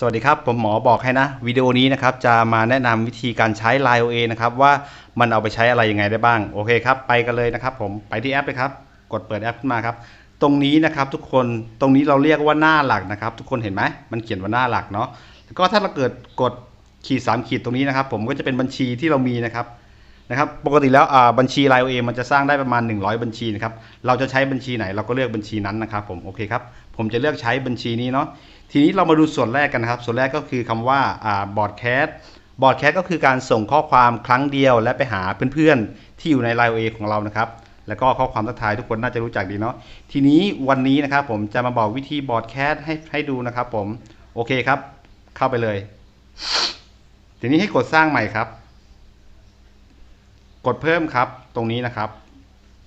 สวัสดีครับ ผมหมอบอกให้นะ วิดีโอนี้นะครับ จะมาแนะนำวิธีการใช้ Line OA นะครับ ว่ามันเอาไปใช้อะไรยังไงได้บ้าง โอเคครับ ไปกันเลยนะครับ ผมไปที่แอปเลยครับ กดเปิดแอปขึ้นมาครับ ตรงนี้นะครับทุกคนตรงนี้เราเรียกว่าหน้าหลักนะครับ ทุกคนเห็นไหมมันเขียนว่าหน้าหลักเนาะแล้วก็ถ้าเราเกิดกดขีดสามขีดตรงนี้นะครับ ผมก็จะเป็นบัญชีที่เรามีนะครับนะครับปกติแล้วบัญชี Line OA มันจะสร้างได้ประมาณ 100 บัญชีนะครับเราจะใช้บัญชีไหนเราก็เลือกบัญชีนั้นนะครับ ผมโอเคครับผมจะเลือกใช้บัญชีนี้เนาะ ทีนี้เรามาดูส่วนแรกกันนะครับ ส่วนแรกก็คือคำว่าอ่าบอร์ดแคสบอร์ดแคสก็คือการส่งข้อความครั้งเดียว และไปหาเพื่อนๆ ที่อยู่ใน Line OA ของเรานะครับแล้วก็ข้อความทักทายทุกคนน่าจะรู้จักดีเนาะทีนี้วันนี้นะครับผมจะมาบอกวิธีบอร์ดแคสให้ให้ดูนะครับผมโอเคครับ เข้าไปเลย ทีนี้ให้กดสร้างใหม่ครับ กดเพิ่มครับตรงนี้นะครับ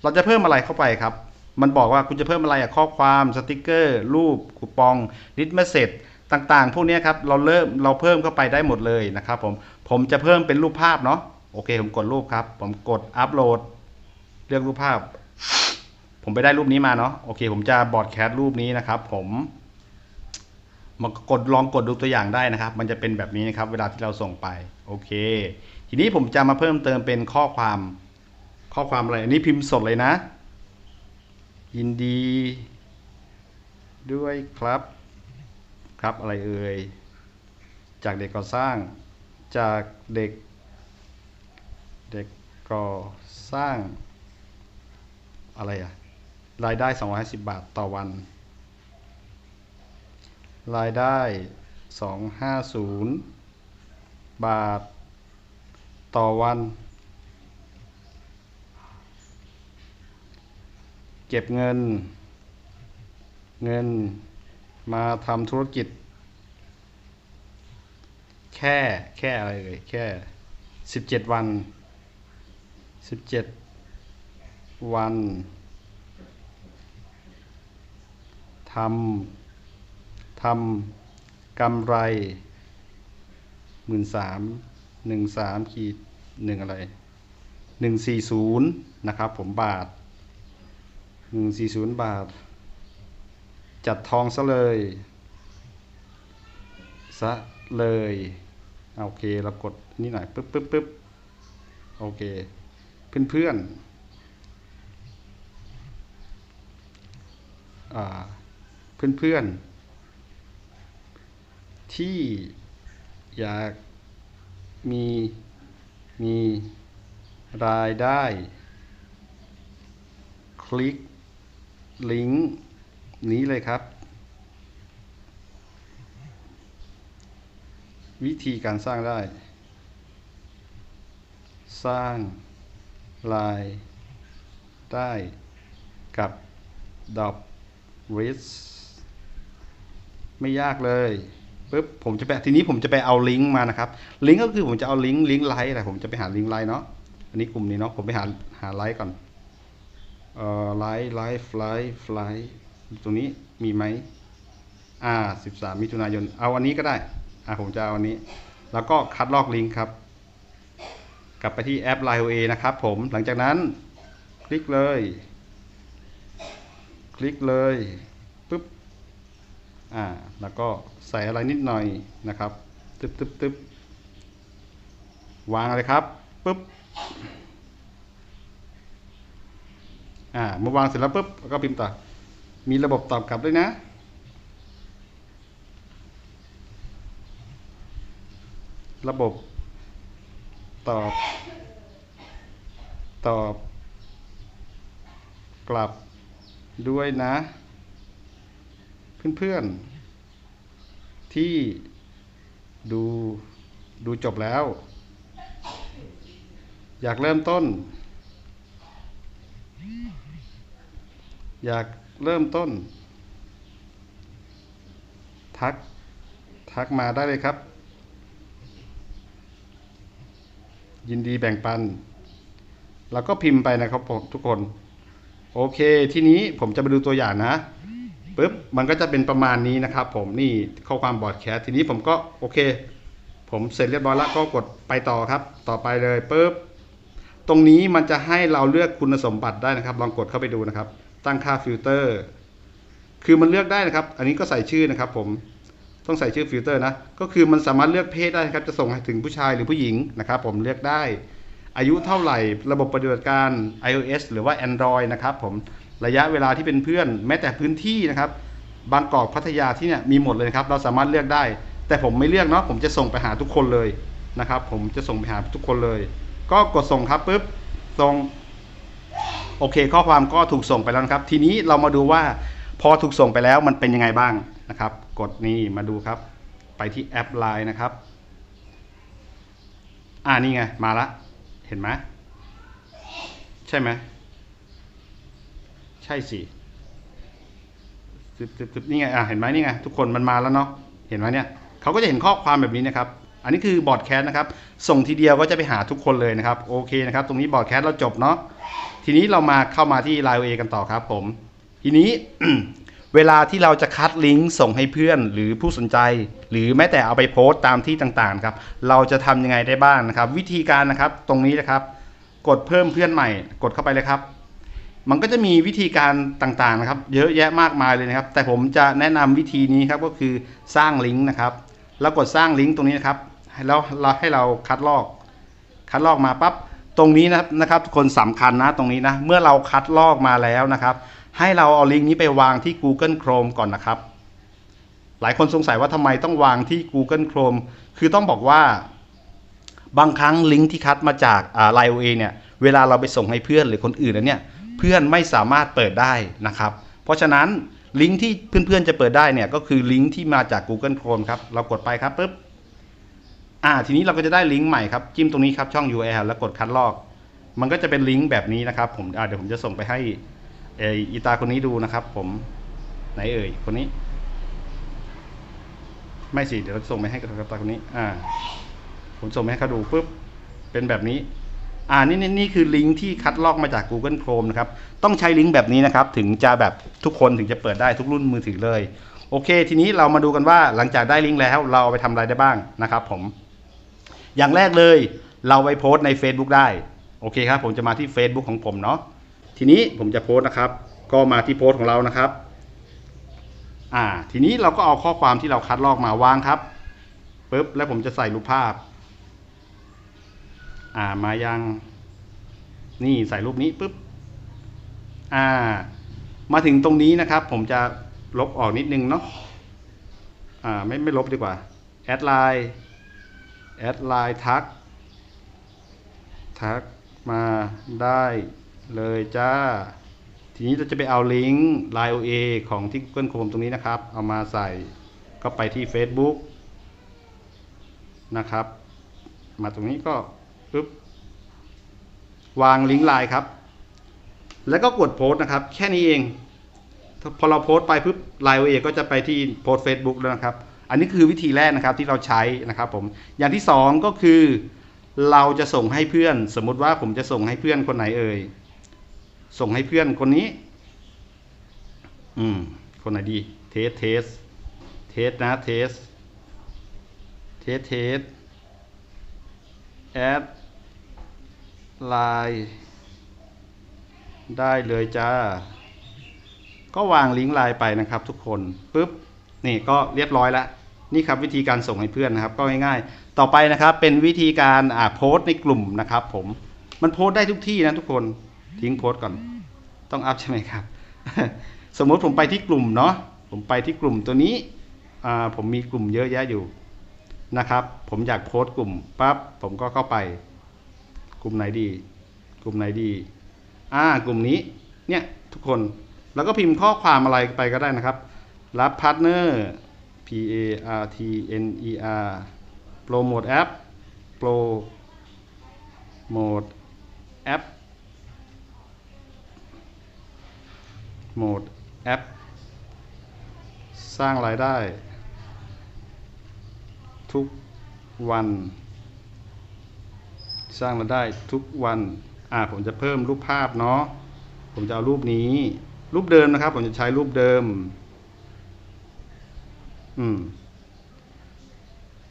เราจะเพิ่มอะไรเข้าไปครับ มันบอกว่าคุณจะเพิ่มอะไรอะข้อความสติกเกอร์ รูปคูปองลิสต์เมสเซจต่างๆ พวกนี้ครับเราเริ่มเราเพิ่มเข้าไปได้หมดเลยนะครับผมผมจะเพิ่มเป็นรูปภาพเนาะโอเค ผมกดรูปครับ ผมกดอัปโหลดเลือกรูปภาพ ผมไปได้รูปนี้มาเนาะโอเค ผมจะบอร์ดแคสรูปนี้นะครับ ผมมากดลองกดดูตัวอย่างได้นะครับ มันจะเป็นแบบนี้นะครับ เวลาที่เราส่งไปโอเค ทีนี้ผมจะมาเพิ่มเติมเป็นข้อความข้อความอะไรอันนี้พิมพ์สดเลยนะ ยินดี ด้วยครับ ครับอะไรเอ่ย จากเด็กก่อสร้าง จากเด็ก เด็กก่อสร้าง อะไรอะรายได้ 250 บาทต่อวัน รายได้ 250 บาท ต่อวัน เก็บเงิน เงินมาทำธุรกิจ แค่แค่อะไรเลยแค่สิบเจ็ดวันสิบเจ็ดวันทำทำกำไรหมื่นสามหนึ่งสามขีดหนึ่งอะไรหนึ่งสี่ศูนย์นะครับผมบาท หนึ่งสี่ศูนย์บาท จัดทองซะเลยซะเลยโอเคเรากดนี่หน่อยปึ๊บปึ๊บปึ๊บโอเค เพื่อนเพื่อนเพื่อนเพื่อนที่อยากมีมีรายได้ คลิก ลิงก์นี้เลยครับ วิธีการสร้างได้ สร้างลายได้กับดอบริสไม่ยากเลยปึ๊บผมจะไปทีนี้ผมจะไปเอาลิงก์มานะครับ ลิงก์ก็คือผมจะเอาลิงก์ลิงก์ไลน์อะไรผมจะไปหาลิงก์ไลน์เนาะอันนี้กลุ่มนี้เนาะผมไปหาหาไลน์ก่อน เอ่อไลฟ์ไลฟ์ไลฟ์ไลฟ์ตรงนี้มีไหมอ่าสิบสามมิถุนายน เอาอันนี้ก็ได้ อ่าผมจะเอาอันนี้ แล้วก็คัดลอกลิงก์ครับ กลับไปที่แอป Line OA นะครับผม หลังจากนั้น คลิกเลย คลิกเลยปึ๊บ อ่า แล้วก็ใส่อะไรนิดหน่อยนะครับ ตึ๊บตึ๊บตึ๊บวางเลยครับปึ๊บ อ่าเมื่อวางเสร็จแล้วปุ๊บก็พิมพ์ต่อ มีระบบตอบกลับด้วยนะ ระบบ ตอบ ตอบ กลับด้วยนะ เพื่อนๆ ที่ดูดูจบแล้ว อยากเริ่มต้น อยากเริ่มต้น ทัก ทักมาได้เลยครับ ยินดีแบ่งปัน แล้วก็พิมพ์ไปนะครับผมทุกคน โอเค ทีนี้ผมจะมาดูตัวอย่างนะปึ๊บมันก็จะเป็นประมาณนี้นะครับ ผมนี่ข้อความบอร์ดแคสทีนี้ผมก็โอเค ผมเสร็จเรียบร้อยแล้วก็กดไปต่อครับ ต่อไปเลยปึ๊บ ตรงนี้มันจะให้เราเลือกคุณสมบัติได้นะครับ ลองกดเข้าไปดูนะครับ ตั้งค่าฟิลเตอร์ คือมันเลือกได้นะครับ อันนี้ก็ใส่ชื่อนะครับ ผม ต้องใส่ชื่อฟิลเตอร์นะ ก็คือมันสามารถเลือกเพศได้นะครับ จะส่งให้ถึงผู้ชายหรือผู้หญิงนะครับ ผมเลือกได้ อายุเท่าไหร่ ระบบปฏิบัติการ iOS หรือว่า Android นะครับผม ระยะเวลาที่เป็นเพื่อน แม้แต่พื้นที่นะครับ บางกอกพัทยาที่เนี่ยมีหมดเลยนะครับ เราสามารถเลือกได้ แต่ผมไม่เลือกเนาะ ผมจะส่งไปหาทุกคนเลยนะครับ ผมจะส่งไปหาทุกคนเลย ก็กดส่งครับปุ๊บส่งโอเค ข้อความก็ถูกส่งไปแล้วครับ ทีนี้เรามาดูว่าพอถูกส่งไปแล้วมันเป็นยังไงบ้างนะครับ กดนี่มาดูครับ ไปที่แอป Line นะครับ อ่านี่ไง มาละเห็นไหมใช่ไหมใช่สินี่ไงอะเห็นไหมนี่ไงทุกคนมันมาแล้วเนาะเห็นไหมเนี่ยเขาก็จะเห็นข้อความแบบนี้นะครับ อันนี้คือบอร์ดแคสนะครับ ส่งทีเดียวก็จะไปหาทุกคนเลยนะครับ โอเคนะครับ ตรงนี้บอร์ดแคสเราจบเนาะ ทีนี้เรามาเข้ามาที่ Line A กันต่อครับผม ทีนี้ เวลาที่เราจะคัดลิงก์ส่งให้เพื่อนหรือผู้สนใจ หรือแม้แต่เอาไปโพสต์ตามที่ต่างๆครับ เราจะทำยังไงได้บ้างนะครับ วิธีการนะครับ ตรงนี้นะครับ กดเพิ่มเพื่อนใหม่ กดเข้าไปเลยครับ มันก็จะมีวิธีการต่างๆนะครับ เยอะแยะมากมายเลยนะครับ แต่ผมจะแนะนำวิธีนี้ครับก็คือสร้างลิงก์นะครับ แล้วกดสร้างลิงก์ตรงนี้นะครับ แล้วเราให้เราคัดลอก คัดลอกมาปั๊บตรงนี้นะนะครับทุกคนสำคัญนะตรงนี้นะ เมื่อเราคัดลอกมาแล้วนะครับ ให้เราเอาลิงก์นี้ไปวางที่ Google Chrome ก่อนนะครับ หลายคนสงสัยว่าทำไมต้องวางที่ Google Chrome คือต้องบอกว่า บางครั้งลิงก์ที่คัดมาจากอ่า Line OA เนี่ยเวลาเราไปส่งให้เพื่อนหรือคนอื่นแล้วเนี่ยเพื่อนไม่สามารถเปิดได้นะครับ เพราะฉะนั้นลิงก์ที่เพื่อนๆจะเปิดได้เนี่ยก็คือลิงก์ที่มาจาก Google Chrome ครับ เรากดไปครับปุ๊บ อ่า ทีนี้เราก็จะได้ลิงก์ใหม่ครับ จิ้มตรงนี้ครับช่อง URL แล้วกดคัดลอก มันก็จะเป็นลิงก์แบบนี้นะครับ ผมอ่าเดี๋ยวผมจะส่งไปให้เออีตาคนนี้ดูนะครับ ผมไหนเอ่ยคนนี้ ไม่สิเดี๋ยวเราส่งไปให้กับตาคนนี้ อ่า ผมส่งไปให้เขาดูปุ๊บเป็นแบบนี้อ่านี่นี่นี่คือลิงก์ที่คัดลอกมาจาก Google Chrome นะครับ ต้องใช้ลิงก์แบบนี้นะครับ ถึงจะแบบทุกคนถึงจะเปิดได้ทุกรุ่นมือถือเลย โอเค ทีนี้เรามาดูกันว่าหลังจากได้ลิงก์แล้วเราเอาไปทำอะไรได้บ้างนะครับผม อย่างแรกเลย เราไปโพสต์ใน Facebook ได้ โอเคครับ ผมจะมาที่ Facebook ของผมเนาะ ทีนี้ผมจะโพสต์นะครับ ก็มาที่โพสต์ของเรานะครับ อ่า ทีนี้เราก็เอาข้อความที่เราคัดลอกมาวางครับปุ๊บ แล้วผมจะใส่รูปภาพ อ่า มายัง นี่ใส่รูปนี้ปุ๊บ อ่า มาถึงตรงนี้นะครับ ผมจะลบออกนิดนึงเนาะ อ่า ไม่ไม่ลบดีกว่า แอดไลน์ แอดไลน์ทัก ทักมาได้เลยจ้า ทีนี้เราจะไปเอาลิงก์ Line OA ของที่ Google Chrome ตรงนี้นะครับ เอามาใส่ก็ไปที่ Facebook นะครับ มาตรงนี้ก็ปึ๊บวางลิงก์ไลน์ครับ แล้วก็กดโพสต์นะครับ แค่นี้เอง พอเราโพสต์ไปปุ๊บไลน์เอก็จะไปที่โพสต์ Facebook แล้วนะครับ อันนี้คือวิธีแรกนะครับที่เราใช้นะครับผมอย่างที่สองก็คือ เราจะส่งให้เพื่อน สมมุติว่าผมจะส่งให้เพื่อนคนไหนเอ่ยส่งให้เพื่อนคนนี้ อืม คนไหนดี เทสเทสเทสนะเทสเทสเทสแอดไลน์ได้เลยจ้า ก็วางลิงก์ไลน์ไปนะครับทุกคนปุ๊บ นี่ก็เรียบร้อยแล้ว นี่ครับวิธีการส่งให้เพื่อนนะครับก็ง่ายๆ ต่อไปนะครับเป็นวิธีการอ่าโพสต์ในกลุ่มนะครับผมมันโพสต์ได้ทุกที่นะทุกคนทิ้งโพสต์ก่อนต้องอัพใช่ไหมครับ สมมติผมไปที่กลุ่มเนาะผมไปที่กลุ่มตัวนี้อ่าผมมีกลุ่มเยอะแยะอยู่นะครับ ผมอยากโพสต์กลุ่มปั๊บผมก็เข้าไป กลุ่มไหนดี กลุ่มไหนดีอ่ากลุ่มนี้เนี่ยทุกคนแล้วก็พิมพ์ข้อความอะไรไปก็ได้นะครับ รับพาร์ทเนอร์ A R T N E R โปรโมทแอป โปรโมทแอป โหมดแอป สร้างรายได้ ทุกวัน สร้างรายได้ทุกวัน อ่าผมจะเพิ่มรูปภาพเนาะ ผมจะเอารูปนี้ รูปเดิมนะครับ ผมจะใช้รูปเดิม อืม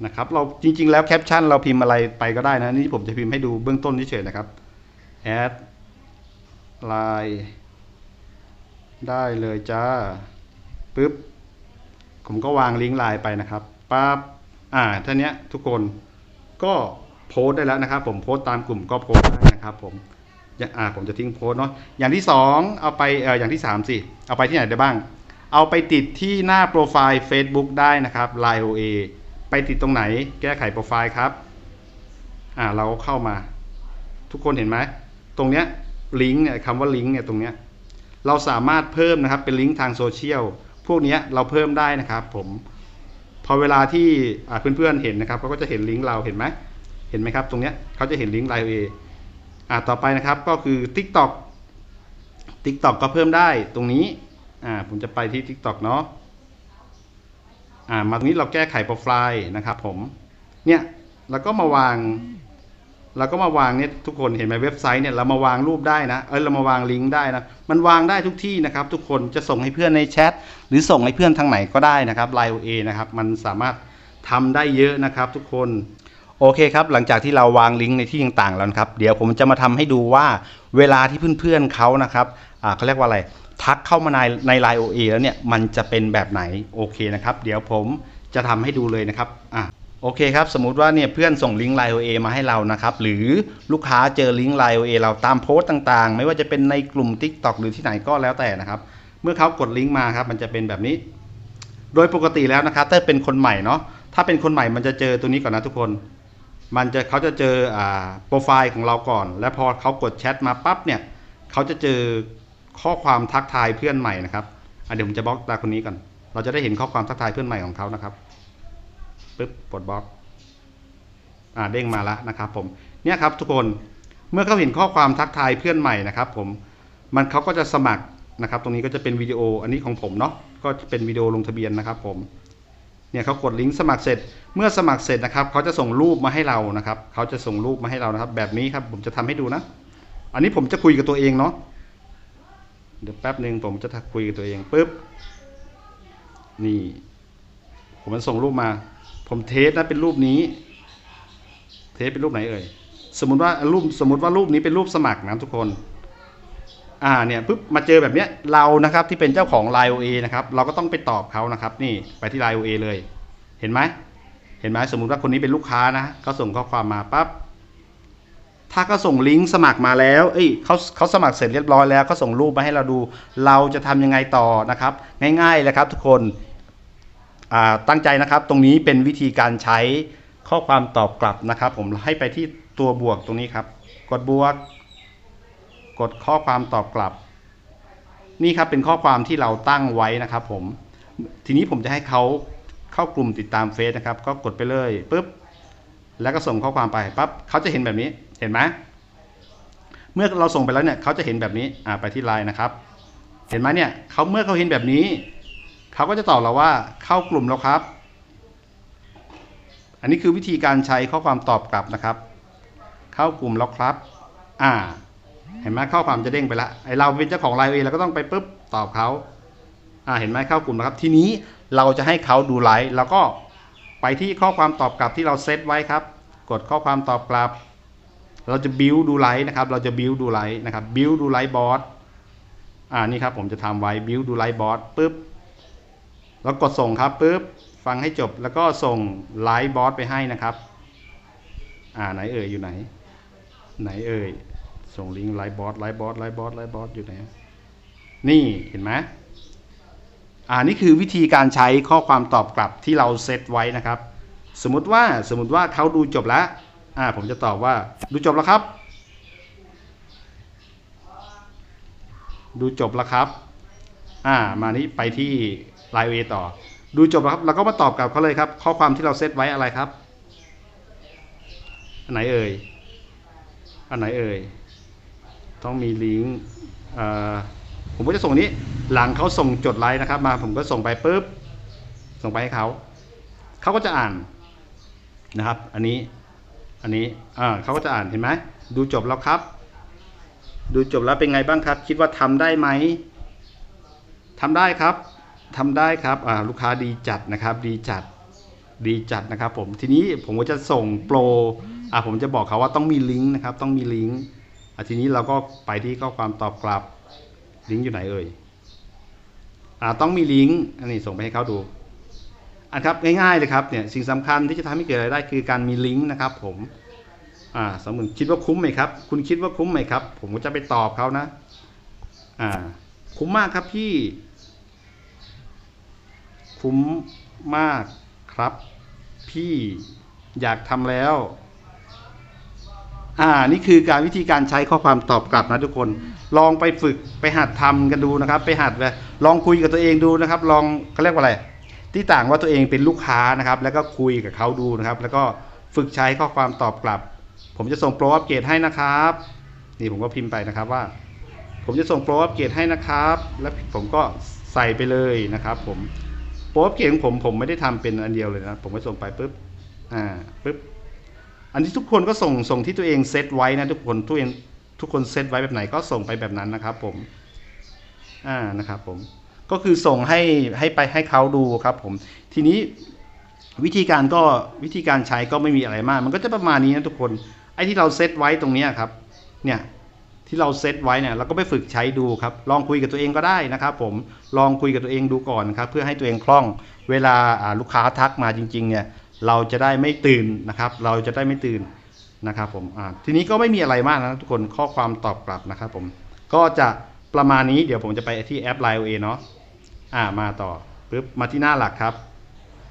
นะครับ เราจริง ๆ แล้วแคปชั่นเราพิมพ์อะไรไปก็ได้นะ นี่ผมจะพิมพ์ให้ดูเบื้องต้นเฉยๆนะครับแอดไลน์ได้เลยจ้าปึ๊บผมก็วางลิงก์ไลน์ไปนะครับปั๊บอ่าท่านี้ทุกคนก็โพสได้แล้วนะครับ ผมโพสตามกลุ่มก็โพสได้นะครับ ผมอย่าอ่าผมจะทิ้งโพสเนาะอย่างที่สองเอาไปเอออย่างที่สามสิเอาไปที่ไหนได้บ้าง เอาไปติดที่หน้าโปรไฟล์ Facebook ได้นะครับ Line OA ไปติดตรงไหน แก้ไขโปรไฟล์ครับอ่าเราก็เข้ามา ทุกคนเห็นไหมตรงเนี้ยลิงก์เนี่ยคำว่าลิงก์เนี่ยตรงเนี้ยเราสามารถเพิ่มนะครับเป็นลิงก์ทางโซเชียลพวกเนี้ยเราเพิ่มได้นะครับผมพอเวลาที่อ่าเพื่อนๆเห็นนะครับเขาก็จะเห็นลิงก์เราเห็นไหมเห็นไหมครับ ตรงเนี้ยเขาจะเห็นลิงก์ไลน์เออ่าต่อไปนะครับก็คือ TikTok TikTok ก็เพิ่มได้ตรงนี้ อ่าผมจะไปที่ TikTok เนาะอ่ามาตรงนี้เราแก้ไขโปรไฟล์นะครับผมเนี่ยแล้วก็มาวางเราก็มาวางเนี่ยทุกคนเห็นไหมเว็บไซต์เนี่ยเรามาวางรูปได้นะเออเรามาวางลิงก์ได้นะมันวางได้ทุกที่นะครับ ทุกคนจะส่งให้เพื่อนในแชทหรือส่งให้เพื่อนทางไหนก็ได้นะครับ Line OA นะครับมันสามารถทำได้เยอะนะครับ ทุกคนโอเคครับหลังจากที่เราวางลิงก์ในที่ต่างๆแล้วครับ เดี๋ยวผมจะมาทำให้ดูว่าเวลาที่เพื่อนๆเขานะครับอ่าเขาเรียกว่าอะไร ทักเข้ามาในใน Line OA แล้วเนี่ยมันจะเป็นแบบไหนโอเคนะครับ เดี๋ยวผมจะทำให้ดูเลยนะครับอะโอเคครับ สมมุติว่าเนี่ยเพื่อนส่งลิงก์ Line OA มาให้เรานะครับ หรือลูกค้าเจอลิงก์ Line OA เราตามโพสต์ต่างๆ ไม่ว่าจะเป็นในกลุ่ม TikTok หรือที่ไหนก็แล้วแต่นะครับ เมื่อเขากดลิงก์มาครับ มันจะเป็นแบบนี้ โดยปกติแล้วนะครับถ้าเป็นคนใหม่เนาะถ้าเป็นคนใหม่มันจะเจอตัวนี้ก่อนนะทุกคน มันจะเขาจะเจออ่าโปรไฟล์ของเราก่อน และพอเขากดแชทมาปั๊บเนี่ยเขาจะเจอ ข้อความทักทายเพื่อนใหม่นะครับเดี๋ยวผมจะบล็อกตาคนนี้ก่อน เราจะได้เห็นข้อความทักทายเพื่อนใหม่ของเขานะครับปึ๊บปลดบล็อกอ่าเด้งมาแล้วนะครับ ผมเนี่ยครับทุกคนเมื่อเขาเห็นข้อความทักทายเพื่อนใหม่นะครับ ผมมันเขาก็จะสมัครนะครับ ตรงนี้ก็จะเป็นวิดีโออันนี้ของผมเนาะก็จะเป็นวิดีโอลงทะเบียนนะครับ ผมเนี่ยเขากดลิงก์สมัครเสร็จ เมื่อสมัครเสร็จนะครับเขาจะส่งรูปมาให้เรานะครับเขาจะส่งรูปมาให้เรานะครับ แบบนี้ครับผมจะทำให้ดูนะ อันนี้ผมจะคุยกับตัวเองเนาะ เดี๋ยวแป๊บหนึ่งผมจะคุยกับตัวเองปุ๊บ นี่ ผมมันส่งรูปมา ผมเทสนะเป็นรูปนี้ เทสเป็นรูปไหนเอ่ย สมมติว่ารูปสมมติว่ารูปนี้เป็นรูปสมัครนะทุกคน อ่าเนี่ยปุ๊บมาเจอแบบเนี้ยเรานะครับที่เป็นเจ้าของ Line OA นะครับ เราก็ต้องไปตอบเขานะครับ นี่ไปที่ Line OA เลย เห็นไหมเห็นไหมสมมุติว่าคนนี้เป็นลูกค้านะก็ส่งข้อความมาปั๊บ ถ้าก็ส่งลิงก์สมัครมาแล้ว เอ้ยเขาเขาสมัครเสร็จเรียบร้อยแล้วก็ส่งรูปมาให้เราดู เราจะทำยังไงต่อนะครับ ง่ายๆเลยครับทุกคนตั้งใจนะครับ ตรงนี้เป็นวิธีการใช้ข้อความตอบกลับนะครับ ผมให้ไปที่ตัวบวกตรงนี้ครับ กดบวก กดข้อความตอบกลับ นี่ครับเป็นข้อความที่เราตั้งไว้นะครับ ผม ทีนี้ผมจะให้เขาเข้ากลุ่มติดตามเฟซนะครับ ก็กดไปเลยปุ๊บ แล้วก็ส่งข้อความไปปั๊บเขาจะเห็นแบบนี้ เห็นไหมเมื่อเราส่งไปแล้วเนี่ยเขาจะเห็นแบบนี้อ่าไปที่ไลน์นะครับ เห็นไหมเนี่ยเขาเมื่อเขาเห็นแบบนี้เขาก็จะตอบเราว่าเข้ากลุ่มแล้วครับ อันนี้คือวิธีการใช้ข้อความตอบกลับนะครับ เข้ากลุ่มแล้วครับ อ่า เห็นไหมข้อความจะเด้งไปละไอเราเป็นเจ้าของไลน์เองเราก็ต้องไปปุ๊บตอบเขาอ่าเห็นไหมเข้ากลุ่มนะครับ ทีนี้เราจะให้เขาดูไลฟ์แล้วก็ไปที่ข้อความตอบกลับที่เราเซตไว้ครับ กดข้อความตอบกลับ เราจะบิวดูไลฟ์นะครับ เราจะบิวดูไลฟ์นะครับบิวดูไลฟ์บอสอ่านี่ครับผมจะทำไว้บิวดูไลฟ์บอสปุ๊บแล้วกดส่งครับปุ๊บฟังให้จบแล้วก็ส่งไลฟ์บอสไปให้นะครับ อ่าไหนเอ่ยอยู่ไหน ไหนเอ่ยส่งลิงก์ไลฟ์บอสไลฟ์บอสไลฟ์บอสไลฟ์บอสอยู่ไหนนี่เห็นไหมอ่านี่คือวิธีการใช้ข้อความตอบกลับที่เราเซตไว้นะครับ สมมุติว่าสมมุติว่าเขาดูจบแล้ว อ่าผมจะตอบว่า ดูจบแล้วครับ ดูจบแล้วครับ อ่า มานี้ไปที่ไลน์เวต่อ ดูจบแล้วครับเราก็มาตอบกลับเขาเลยครับ ข้อความที่เราเซตไว้อะไรครับ อันไหนเอ่ย อันไหนเอ่ย ต้องมีลิงก์อ่อผมก็จะส่งนี้ หลังเขาส่งจดไลน์นะครับ มาผมก็ส่งไปปุ๊บ ส่งไปให้เขา เขาก็จะอ่านนะครับ อันนี้ อันนี้อ่าเขาก็จะอ่านเห็นไหมดูจบแล้วครับ ดูจบแล้วเป็นไงบ้างครับ คิดว่าทำได้ไหมทำได้ครับทำได้ครับอ่าลูกค้าดีจัดนะครับ ดีจัดดีจัดนะครับ ผมทีนี้ผมก็จะส่งโปรอ่าผมจะบอกเขาว่าต้องมีลิงก์นะครับ ต้องมีลิงก์อ่าทีนี้เราก็ไปที่ข้อความตอบกลับลิงก์อยู่ไหนเอ่ยอ่าต้องมีลิงก์อันนี้ส่งไปให้เขาดู อันครับง่ายๆเลยครับเนี่ยสิ่งสำคัญที่จะทำให้เกิดรายได้คือการมีลิงก์นะครับผมอ่าสมมติคิดว่าคุ้มไหมครับ คุณคิดว่าคุ้มไหมครับ ผมก็จะไปตอบเขานะอ่าคุ้มมากครับพี่ คุ้มมากครับ พี่อยากทำแล้ว อ่านี่คือการวิธีการใช้ข้อความตอบกลับนะทุกคน ลองไปฝึกไปหัดทำกันดูนะครับ ไปหัดเลยลองคุยกับตัวเองดูนะครับ ลองเขาเรียกว่าอะไร ที่ต่างว่าตัวเองเป็นลูกค้านะครับ แล้วก็คุยกับเขาดูนะครับ แล้วก็ฝึกใช้ข้อความตอบกลับ ผมจะส่งโปรอัปเกรดให้นะครับ นี่ผมก็พิมพ์ไปนะครับว่า ผมจะส่งโปรอัปเกรดให้นะครับ แล้วผมก็ใส่ไปเลยนะครับ ผมโปรอัปเกรดของผมผมไม่ได้ทำเป็นอันเดียวเลยนะ ผมก็ส่งไปปุ๊บอ่าปุ๊บอันที่ทุกคนก็ส่งส่งที่ตัวเองเซตไว้นะทุกคนทุกเองทุกคนเซตไว้แบบไหนก็ส่งไปแบบนั้นนะครับ ผม อ่านะครับ ผม ก็คือส่งให้ให้ไปให้เขาดูครับผมทีนี้วิธีการก็วิธีการใช้ก็ไม่มีอะไรมาก มันก็จะประมาณนี้นะทุกคนไอ้ที่เราเซตไว้ตรงนี้ครับเนี่ยที่เราเซตไว้เนี่ยเราก็ไปฝึกใช้ดูครับ ลองคุยกับตัวเองก็ได้นะครับ ผมลองคุยกับตัวเองดูก่อนครับ เพื่อให้ตัวเองคล่อง เวลาลูกค้าทักมาจริงๆเนี่ยเราจะได้ไม่ตื่นนะครับ เราจะได้ไม่ตื่นนะครับผมทีนี้ก็ไม่มีอะไรมากนะทุกคนข้อความตอบกลับนะครับผมก็จะประมาณนี้เดี๋ยวผมจะไปที่แอป Line OA เนาะ อ่ามาต่อปุ๊บมาที่หน้าหลักครับ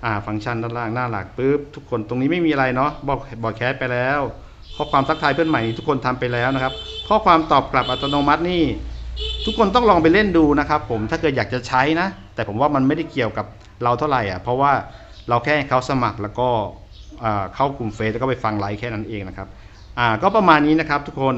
อ่าฟังก์ชันด้านล่างหน้าหลักปุ๊บทุกคนตรงนี้ไม่มีอะไรเนาะบอกบอกแคสไปแล้ว ข้อความทักทายเพื่อนใหม่ทุกคนทำไปแล้วนะครับ ข้อความตอบกลับอัตโนมัตินี่ ทุกคนต้องลองไปเล่นดูนะครับผมถ้าเกิดอยากจะใช้นะ แต่ผมว่ามันไม่ได้เกี่ยวกับเราเท่าไหร่อะเพราะว่าเราแค่เขาสมัครแล้วก็เข้ากลุ่มเฟซแล้วก็ไปฟังไลฟ์แค่นั้นเองนะครับอ่าก็ประมาณนี้นะครับทุกคน